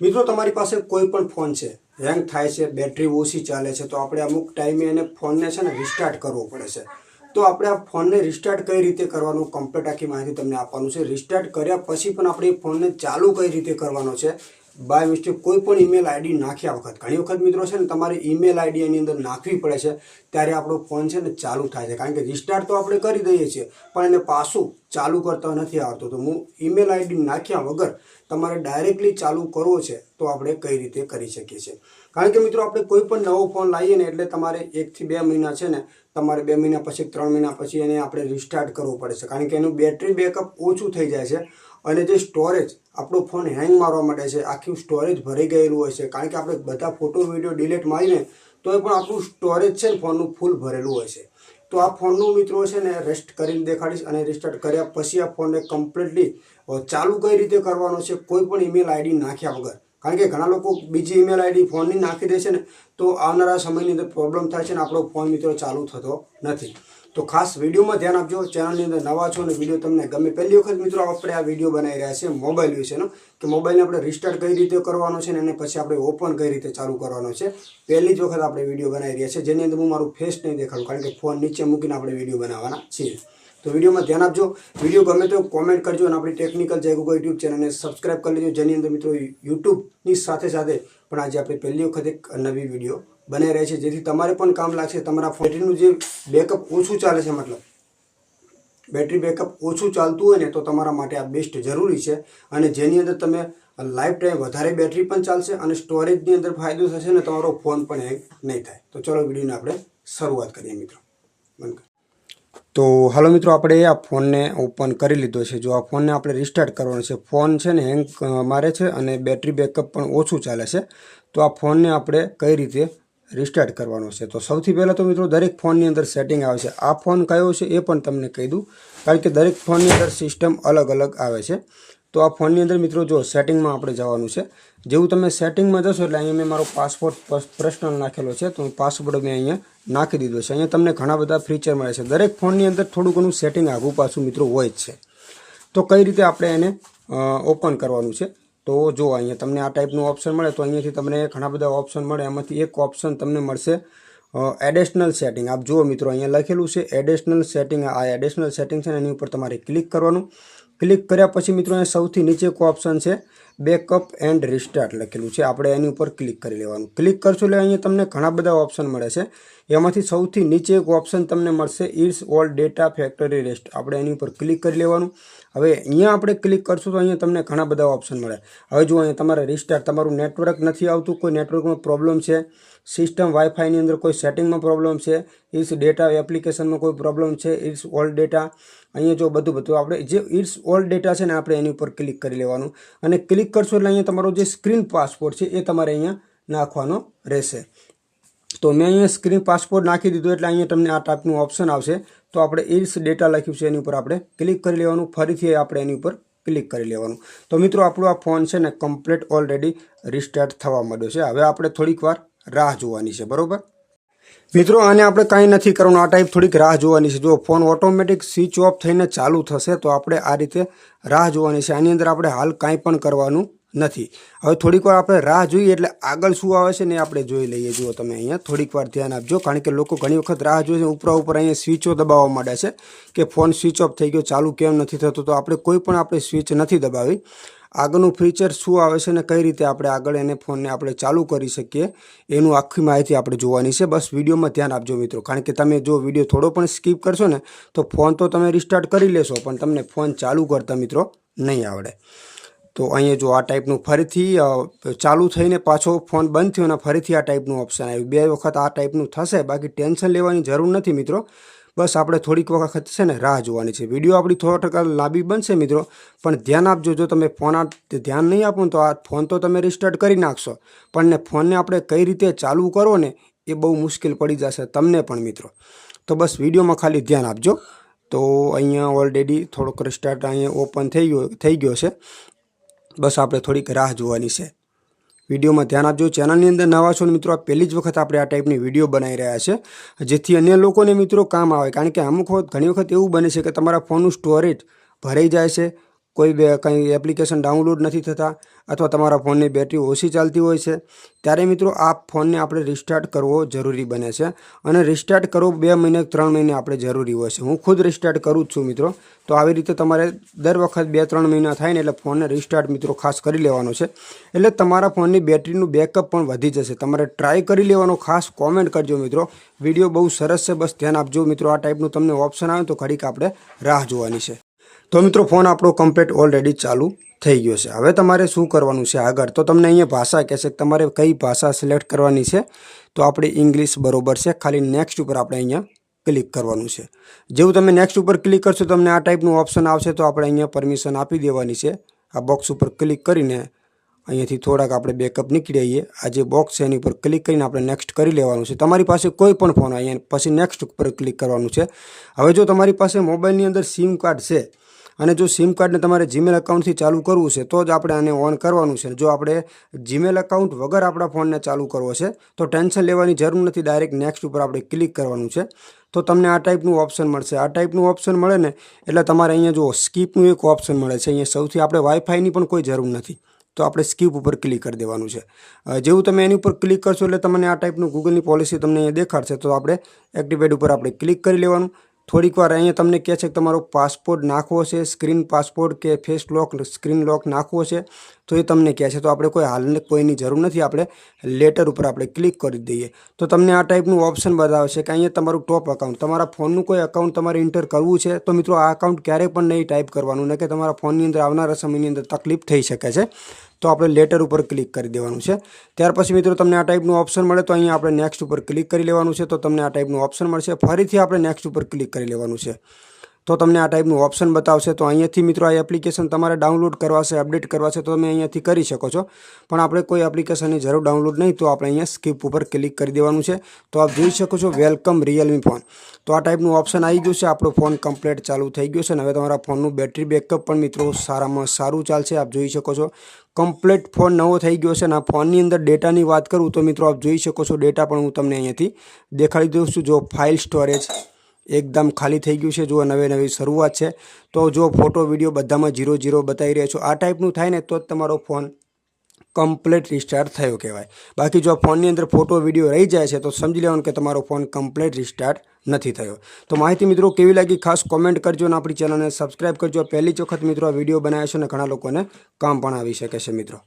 મિત્રો, તમારી પાસે કોઈ પણ ફોન છે, હેંગ થાય છે, બેટરી ઓછી ચાલે છે, તો આપણે અમુક ટાઈમે એને ફોનને છે ને રિસ્ટાર્ટ કરવો પડે છે. તો આપણે આ ફોનને રિસ્ટાર્ટ કઈ રીતે કરવાનું કમ્પ્લીટ આખી માહિતી તમને આપવાનું છે. રિસ્ટાર્ટ કર્યા પછી પણ આપણે ફોનને ચાલુ કઈ રીતે કરવાનો છે બાય મિસ્ટેક કોઈ પણ ઈમેલ આઈડી નાખ્યા વખત, ઘણી વખત મિત્રો છે ને તમારે ઈમેલ આઈડી એની અંદર નાખવી પડે છે, ત્યારે આપણો ફોન છે ને ચાલુ થાય છે. કારણ કે રિસ્ટાર્ટ તો આપણે કરી દઈએ છીએ, પણ એને પાછું ચાલુ કરતા નથી આવતું. તો હું ઈમેલ આઈડી નાખ્યા વગર તમારે ડાયરેક્ટલી ચાલુ કરવો છે, તો આપણે કઈ રીતે કરી શકીએ છીએ. કારણ કે મિત્રો આપણે કોઈ પણ નવો ફોન લાવીએ ને એટલે તમારે એકથી બે મહિના છે ને, તમારે બે મહિના પછી, ત્રણ મહિના પછી એને આપણે રિસ્ટાર્ટ કરવું પડે છે. કારણ કે એનું બેટરી બેકઅપ ઓછું થઈ જાય છે અને જે સ્ટોરેજ આપણો ફોન હેંગ મારવા માંડે છે, આખું સ્ટોરેજ ભરાઈ ગયેલું હોય છે, કારણ કે આપણે બધા ફોટો વીડિયો ડિલીટ મારીને તો એ પણ આપણું સ્ટોરેજ છે ને ફોનનું ફૂલ ભરેલું હોય છે. તો આ ફોનનું મિત્રો છે ને રેસ્ટ કરીને દેખાડીશ અને રિસ્ટાર્ટ કર્યા પછી આ ફોનને કમ્પ્લીટલી ચાલુ કઈ રીતે કરવાનો છે કોઈ પણ ઈમેલ આઈડી નાખ્યા વગર. કારણ કે ઘણા લોકો બીજી ઈમેલ આઈડી ફોનની નાખી દે છે ને, તો આવનારા સમયની અંદર પ્રોબ્લેમ થાય છે ને આપણો ફોન મિત્રો ચાલુ થતો નથી. તો ખાસ વિડીયોમાં ધ્યાન આપજો. ચેનલની અંદર નવા છો અને વીડિયો તમને ગમે પહેલી વખત મિત્રો આપણે આ વીડિયો બનાવી રહ્યા છે મોબાઈલ વિશેનો કે મોબાઈલને આપણે રિસ્ટાર્ટ કઈ રીતે કરવાનો છે અને પછી આપણે ઓપન કઈ રીતે ચાલુ કરવાનો છે, પહેલી જ વખત આપણે વીડિયો બનાવી રહ્યા છે જેની અંદર હું મારું ફેસ નહીં દેખાડું, કારણ કે ફોન નીચે મૂકીને આપણે વીડિયો બનાવવાના છીએ. તો વિડીયોમાં ધ્યાન આપજો. વીડિયો ગમે તો કોમેન્ટ કરજો અને આપણી ટેકનિકલ જય ગુગલ યુટ્યુબ ચેનલને સબસ્ક્રાઈબ કરી લેજો. જેની અંદર મિત્રો યુટ્યુબની સાથે સાથે પણ આજે આપણે પહેલી વખત એક નવી વીડિયો બનાવી રહે છે. જેથી તમારે પણ કામ લાગશે. તમારા બેટરીનું જે બેકઅપ ઓછું ચાલે છે, મતલબ. બેટરી બેકઅપ ઓછું ચાલતું હોય ને, તો તમારા માટે આ બેસ્ટ જરૂરી છે. અને જેની અંદર તમે લાઈફ ટાઈમ વધારે બેટરી પણ ચાલશે અને સ્ટોરેજની અંદર ફાયદો થશે ને, તમારો ફોન પણ હેંગ નહીં થાય. તો ચલો, વિડીયોને આપણે શરૂઆત કરીએ મિત્રો. બંધ તો હાલો મિત્રો, આપણે આ ફોનને ઓપન કરી લીધો છે. જો આ ફોનને આપણે રિસ્ટાર્ટ કરવાનો છે ફોન છે ને હેંગ મારે છે અને બેટરી બેકઅપ પણ ઓછું ચાલે છે. તો આ ફોનને આપણે કઈ રીતે રિસ્ટાર્ટ કરવાનો છે. તો સૌથી પહેલાં તો મિત્રો દરેક ફોનની અંદર સેટિંગ આવે છે. આ ફોન કયો છે એ પણ તમને કહી દઉં. કારણ કે દરેક ફોનની અંદર સિસ્ટમ અલગ અલગ આવે છે. તો આ ફોનની અંદર મિત્રો જો સેટિંગમાં આપણે જવાનું છે. જેવું તમે સેટિંગમાં જશો એટલે અહીંયા મેં મારો પાસપોર્ટ પર્સનલ નાખેલો છે. તો પાસપોર્ટ મેં અહીંયા નાખી દીધો છે. અહીંયા તમને ઘણા બધા ફીચર મળે છે. દરેક ફોનની અંદર થોડું ઘણું સેટિંગ આઘું પાછું મિત્રો હોય જ છે. તો કઈ રીતે આપણે એને ઓપન કરવાનું છે? તો જો અહીંયા તમને આ ટાઈપનું ઓપ્શન મળે, તો અહીંયાથી તમને ઘણા બધા ઓપ્શન મળે. એમાંથી એક ઓપ્શન તમને મળશે એડિશનલ સેટિંગ આપ જુઓ મિત્રો, અહીંયા લખેલું છે એડિશનલ સેટિંગ આ એડિશનલ સેટિંગ છે એની ઉપર તમારે ક્લિક કરવાનું. ક્લિક કર્યા પછી મિત્રો, અહીંયા સૌથી નીચે એક ઓપ્શન છે બેકઅપ એન્ડ રિસ્ટાર્ટ લખેલું છે. આપણે એની ઉપર ક્લિક કરી લેવાનું. ક્લિક કરશો એટલે અહીંયા તમને ઘણા બધા ઓપ્શન મળે છે. એમાંથી સૌથી નીચે એક ઓપ્શન તમને મળશે it's all data factory reset. આપણે એની ઉપર ક્લિક કરી લેવાનું. હવે અહીંયા આપણે ક્લિક કરશું તો અહીંયા તમને ઘણા બધા ઓપ્શન મળે. હવે જો અહીંયા તમારે રિસ્ટાર્ટ, તમારું નેટવર્ક નથી આવતું, કોઈ નેટવર્કમાં પ્રોબ્લેમ છે, સિસ્ટમ વાઈફાઈની અંદર કોઈ સેટિંગમાં પ્રોબ્લેમ છે ઇટ્સ ડેટા એપ્લિકેશનમાં કોઈ પ્રોબ્લેમ છે ઇટ્સ ઓલ ડેટા. અહીંયા જો બધું બધું આપણે જે ઇટ્સ ઓલ ડેટા છે ને આપણે એની ઉપર ક્લિક કરી લેવાનું. અને ક્લિક કરશો એટલે અહીંયા તમારો જે સ્ક્રીન પાસપોર્ટ છે એ તમારે અહીંયા નાખવાનો રહેશે. તો મેં અહીંયા સ્ક્રીન પાસપોર્ટ નાખી દીધો એટલે અહીંયા તમને આ ટાઈપનું ઓપ્શન આવશે. તો આપણે ઇટ્સ ડેટા લખ્યું છે એની ઉપર આપણે ક્લિક કરી લેવાનું. ફરીથી આપણે એની ઉપર ક્લિક કરી લેવાનું. તો મિત્રો, આપણો આ ફોન છે ને કમ્પ્લીટ ઓલરેડી રિસ્ટાર્ટ થવા માંડ્યો છે. હવે આપણે થોડીક વાર રાહ જોવાની છે. બરોબર? મિત્રો, આને આપણે કાંઈ નથી કરવાનું. આ ટાઈપ થોડીક રાહ જોવાની છે. જો ફોન ઓટોમેટિક સ્વિચ ઓફ થઈને ચાલુ થશે, તો આપણે આ રીતે રાહ જોવાની છે. આની અંદર આપણે હાલ કાંઈ પણ કરવાનું નથી. હવે થોડીક વાર આપણે રાહ જોઈએ એટલે આગળ શું આવે છે ને આપણે જોઈ લઈએ. જુઓ તમે અહીંયા, થોડીક વાર ધ્યાન આપજો, કારણ કે લોકો ઘણી વખત રાહ જોઈએ છે, ઉપરા ઉપર અહીંયા સ્વિચો દબાવવા માંડે છે, કે ફોન સ્વિચ ઓફ થઈ ગયો, ચાલુ કેમ નથી થતો, તો આપણે કોઈ પણ આપણે સ્વિચ નથી દબાવી. આગળનું ફીચર શું આવે છે ને કઈ રીતે આપણે આગળ એને ફોનને આપણે ચાલુ કરી શકીએ, એનું આખી માહિતી આપણે જોવાની છે. બસ વિડીયોમાં ધ્યાન આપજો મિત્રો. કારણ કે તમે જો વીડિયો થોડો પણ સ્કીપ કરશો ને, તો ફોન તો તમે રિસ્ટાર્ટ કરી લેશો, પણ તમને ફોન ચાલુ કરતા મિત્રો નહીં આવડે. તો અહીંયા જો આ ટાઈપનું ફરીથી ચાલુ થઈને પાછો ફોન બંધ થયો અને ફરીથી આ ટાઈપનું ઓપ્શન આવ્યું. બે વખત આ ટાઈપનું થશે, બાકી ટેન્શન લેવાની જરૂર નથી મિત્રો. બસ આપણે થોડીક વખત છે ને રાહ જોવાની છે. વીડિયો આપણી થોડા ટકા લાંબી બનશે મિત્રો, પણ ધ્યાન આપજો, જો તમે ફોન ધ્યાન નહીં આપો તો આ ફોન તો તમે રિસ્ટાર્ટ કરી નાખશો. પણ ને ફોનને આપણે કઈ રીતે ચાલુ કરો ને એ બહુ મુશ્કેલ પડી જશે તમને પણ મિત્રો. તો બસ વિડીયોમાં ખાલી ધ્યાન આપજો. તો અહીંયા ઓલરેડી થોડોક રિસ્ટાર્ટ અહીંયા ઓપન થઈ ગયો થઈ ગયો છે. બસ આપણે થોડીક રાહ જોવાની છે. વિડીયોમાં ધ્યાન આપજો. ચેનલની અંદર નવા છો મિત્રો, આ પહેલી જ વખત આપણે આ ટાઈપની વીડિયો બનાવી રહ્યા છે. જેથી અન્ય લોકોને મિત્રો કામ આવે. કારણ કે અમુક વખત, ઘણી વખત એવું બને છે કે તમારા ફોનનું સ્ટોરેજ ભરાઈ જાય છે. કોઈ બે કંઈ એપ્લિકેશન ડાઉનલોડ નથી થતા અથવા તમારા ફોનની બેટરી ઓછી ચાલતી હોય છે, ત્યારે મિત્રો આ ફોનને આપણે રિસ્ટાર્ટ કરવો જરૂરી બને છે અને રિસ્ટાર્ટ કરવો બે મહિને ત્રણ મહિને આપણે જરૂરી હોય છે. હું ખુદ રિસ્ટાર્ટ કરું જ છું મિત્રો. તો આવી રીતે તમારે દર વખત બે ત્રણ મહિના થાય ને એટલે ફોનને રિસ્ટાર્ટ મિત્રો ખાસ કરી લેવાનો છે. એટલે તમારા ફોનની બેટરીનું બેકઅપ પણ વધી જશે. તમારે ટ્રાય કરી લેવાનો, ખાસ કોમેન્ટ કરજો મિત્રો. વીડિયો બહુ સરસ છે. બસ ધ્યાન આપજો મિત્રો. આ ટાઈપનું તમને ઓપ્શન આવે તો ઘડીક આપણે રાહ જોવાની છે. તો મિત્રો, ફોન આપણો કમ્પ્લેટ ઓલરેડી ચાલુ થઈ ગયો છે. હવે તમારે શું કરવાનું છે આગળ? તો તમને અહીંયા ભાષા કહેશે તમારે કઈ ભાષા સિલેક્ટ કરવાની છે? તો આપણે ઇંગ્લિશ બરોબર છે. ખાલી નેક્સ્ટ ઉપર આપણે અહીંયા ક્લિક કરવાનું છે. જેવું તમે નેક્સ્ટ ઉપર ક્લિક કરશો, તમને આ ટાઈપનું ઓપ્શન આવશે, તો આપણે અહીંયા પરમિશન આપી દેવાની છે. આ બોક્સ ઉપર ક્લિક કરીને અહીંયાથી થોડાક આપણે બેકઅપ નીકળી આવીએ. આ જે બોક્સ છે, એની ઉપર ક્લિક કરીને આપણે નેક્સ્ટ કરી લેવાનું છે. તમારી પાસે કોઈ પણ ફોન અહીંયા પછી નેક્સ્ટ ઉપર ક્લિક કરવાનું છે. હવે જો તમારી પાસે મોબાઈલની અંદર સિમ કાર્ડ છે અને જો સિમ કાર્ડને તમારે જીમેલ અકાઉન્ટથી ચાલુ કરવું છે, તો જ આપણે આને ઓન કરવાનું છે. જો આપણે જીમેલ અકાઉન્ટ વગર આપણા ફોનને ચાલુ કરવો છે, તો ટેન્શન લેવાની જરૂર નથી. ડાયરેક્ટ નેક્સ્ટ ઉપર આપણે ક્લિક કરવાનું છે. તો તમને આ ટાઈપનું ઓપ્શન મળશે. આ ટાઈપનું ઓપ્શન મળે ને, એટલે તમારે અહીંયા જુઓ સ્કીપનું એક ઓપ્શન મળે છે. અહીંયા સૌથી આપણે વાઈફાઈની પણ કોઈ જરૂર નથી. તો આપણે સ્કીપ ઉપર ક્લિક કરી દેવાનું છે. જેવું તમે એની ઉપર ક્લિક કરશો એટલે તમને આ ટાઈપનું ગૂગલની પોલિસી તમને અહીંયા દેખાડશે. તો આપણે એક્ટિવેટ ઉપર આપણે ક્લિક કરી લેવાનું. થોડીક વાર અહીંયા તમને કહે છે કે તમારો પાસપોર્ટ નાખવો છે, સ્ક્રીન પાસપોર્ટ કે ફેસ લોક, સ્ક્રીન લોક નાખવો છે. તો એ તમને કહે છે. તો આપણે કોઈ હાલને કોઈની જરૂર નથી. આપણે લેટર ઉપર આપણે ક્લિક કરી દઈએ. તો તમને આ ટાઈપનું ઓપ્શન બતાવશે કે અહીંયા તમારું ટોપ અકાઉન્ટ તમારા ફોનનું કોઈ અકાઉન્ટ તમારે એન્ટર કરવું છે, તો મિત્રો આ અકાઉન્ટ ક્યારેય પણ નહીં ટાઈપ કરવાનું, ને કે તમારા ફોનની અંદર આવનારા સમયની અંદર તકલીફ થઈ શકે છે. તો આપણે લેટર ઉપર ક્લિક કરી દેવાનું છે. ત્યાર પછી મિત્રો તમને આ ટાઈપનું ઓપ્શન મળે તો અહીંયા આપણે નેક્સ્ટ ઉપર ક્લિક કરી લેવાનું છે. તો તમને આ ટાઈપનું ઓપ્શન મળશે. ફરીથી આપણે નેક્સ્ટ ઉપર ક્લિક કરી લેવાનું છે. તો તમને આ ટાઈપનું ઓપ્શન બતાવશે. તો અહીંયાથી મિત્રો આ એપ્લિકેશન તમારે ડાઉનલોડ કરવા છે અપડેટ કરવા છે, તો તમે અહીંયાથી કરી શકો છો. પણ આપણે કોઈ એપ્લિકેશનની જરૂર ડાઉનલોડ નહીં, તો આપણે અહીંયા સ્કીપ ઉપર ક્લિક કરી દેવાનું છે. તો આપ જોઈ શકો છો વેલકમ રિયલમી ફોન તો આ ટાઈપનું ઓપ્શન આવી ગયું છે. આપણો ફોન કમ્પ્લીટ ચાલુ થઈ ગયો છે અને હવે તમારા ફોનનું બેટરી બેકઅપ પણ મિત્રો સારામાં સારું ચાલશે. આપ જોઈ શકો છો કમ્પ્લીટ ફોન નવો થઈ ગયો છે અને આ ફોનની અંદર ડેટાની વાત કરું તો મિત્રો આપ જોઈ શકો છો ડેટા પણ હું તમને અહીંયાથી દેખાડી દઉં છું. જો ફાઇલ સ્ટોરેજ એકદમ ખાલી થઈ ગયું છે. જો નવી નવી શરૂઆત છે. તો જો ફોટો, વીડિયો બધામાં જીરો જીરો બતાવી રહ્યા છો. આ ટાઈપનું થાય ને, તો જ તમારો ફોન કમ્પ્લેટ રિસ્ટાર્ટ થયો કહેવાય. બાકી જો ફોનની અંદર ફોટો, વીડિયો રહી જાય છે, તો સમજી લેવાનું કે તમારો ફોન કમ્પ્લેટ રિસ્ટાર્ટ નથી થયો. તો માહિતી મિત્રો કેવી લાગી, ખાસ કોમેન્ટ કરજો અને આપણી ચેનલને સબસ્ક્રાઈબ કરજો. પહેલી ચોખત મિત્રો આ વીડિયો બનાવ્યો છે અને ઘણા લોકોને કામ પણ આવી શકે છે મિત્રો.